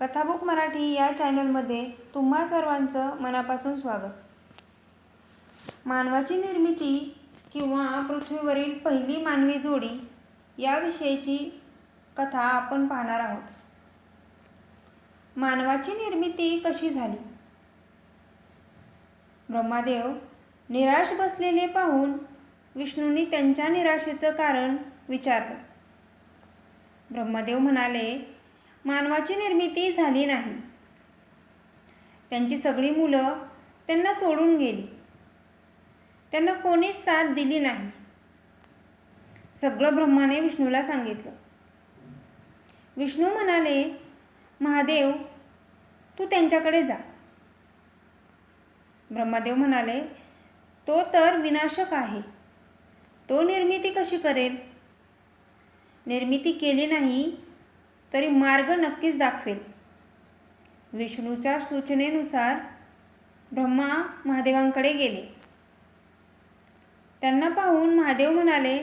कथाबुक मराठी या चॅनलमध्ये तुम्हा सर्वांचं मनापासून स्वागत. मानवाची निर्मिती किंवा पृथ्वीवरील पहिली मानवी जोडी याविषयीची कथा आपण पाहणार आहोत. मानवाची निर्मिती कशी झाली? ब्रह्मादेव निराश बसलेले पाहून विष्णूंनी त्यांच्या निराशेचं कारण विचारलं. ब्रह्मदेव म्हणाले मानवाची निर्मिती झाली नाही. त्यांची सगळी मुलं त्यांना सोडून गेली. त्यांना कोणीच साथ दिली नाही. सगळं ब्रह्माने विष्णूला सांगितलं. विष्णू म्हणाले महादेव तू त्यांच्याकडे जा. ब्रह्मदेव म्हणाले तो तर विनाशक आहे. तो निर्मिती कशी करेल? निर्मिती केली नाही तरी मार्ग नक्कीच दाखवेल. विष्णूच्या सूचनेनुसार ब्रह्मा महादेवांकडे गेले. त्यांना पाहून महादेव म्हणाले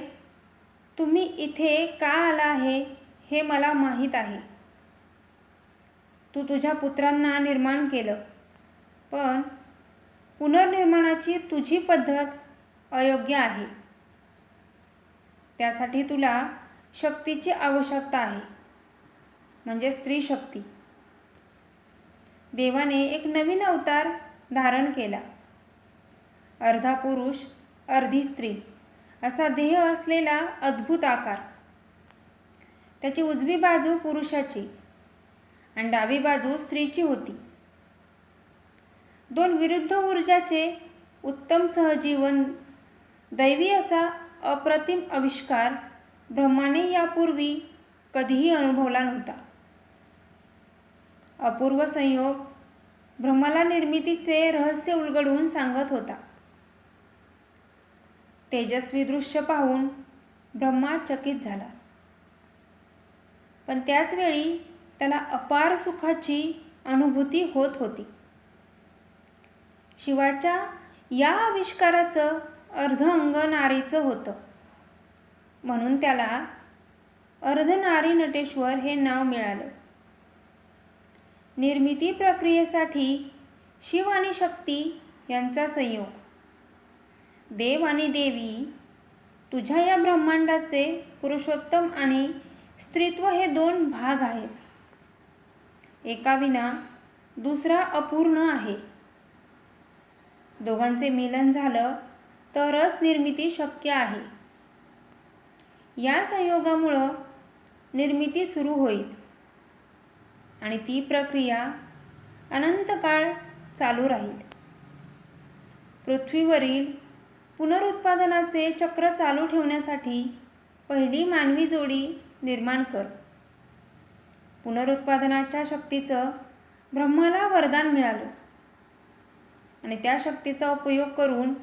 तुम्ही इथे का आला आहे हे मला माहीत आहे. तू तुझ्या पुत्रांना निर्माण केलं. पण पुनर्निर्माणाची तुझी पद्धत अयोग्य आहे. त्यासाठी तुला शक्तीची आवश्यकता आहे. म्हणजे स्त्री शक्ती. देवाने एक नवीन अवतार धारण केला. अर्धा पुरुष अर्धी स्त्री असा देह असलेला अद्भुत आकार. त्याची उजवी बाजू पुरुषाची आणि डावी बाजू स्त्रीची होती. दोन विरुद्ध ऊर्जाचे उत्तम सहजीवन दैवी असा अप्रतिम आविष्कार ब्रह्माने यापूर्वी कधीही अनुभवला नव्हता. अपूर्व संयोग ब्रह्माला निर्मितीचे रहस्य उलगडून सांगत होता. तेजस्वी दृश्य पाहून ब्रह्मा चकित झाला. पण त्याचवेळी त्याला अपार सुखाची अनुभूती होत होती. शिवाच्या या आविष्काराचं अर्ध अंग नारीचं होतं. म्हणून त्याला अर्धनारी नटेश्वर हे नाव मिळालं. निर्मिती प्रक्रियेसाठी शिव आणि शक्ती यांचा संयोग. देव आणि देवी तुझ्या या ब्रह्मांडाचे पुरुषोत्तम आणि स्त्रीत्व हे दोन भाग आहेत. एका विना दुसरा अपूर्ण आहे. दोघांचे मिलन झालं तरच निर्मिती शक्य आहे. या संयोगामुळं निर्मिती सुरू होईल. आणि ती प्रक्रिया अनंत काळ चालू राहील. पृथ्वीवरील पुनरुत्पादनाचे चक्र चालू ठेवण्यासाठी पहिली मानवी जोडी निर्माण कर. पुनरुत्पादनाच्या शक्तीचं ब्रह्माला वरदान मिळालं. आणि त्या शक्तीचा उपयोग करून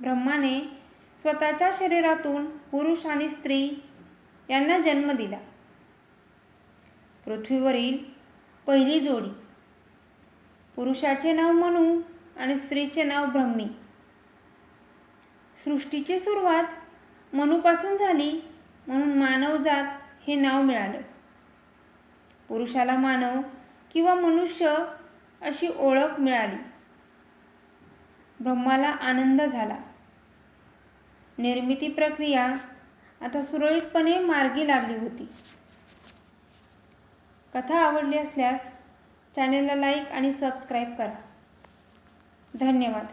ब्रह्माने स्वतःच्या शरीरातून पुरुष आणि स्त्री यांना जन्म दिला. पृथ्वीवरील पहिली जोडी. पुरुषाचे नाव मनू आणि स्त्रीचे नाव ब्रह्मी. सृष्टीची सुरुवात मनूपासून झाली म्हणून मानवजात हे नाव मिळालं. पुरुषाला मानव किंवा मनुष्य अशी ओळख मिळाली. ब्रह्माला आनंद झाला. निर्मिती प्रक्रिया आता सुरळीतपणे मार्गी लागली होती. कथा आवडली असल्यास चॅनेलला लाईक आणि सबस्क्राईब करा. धन्यवाद.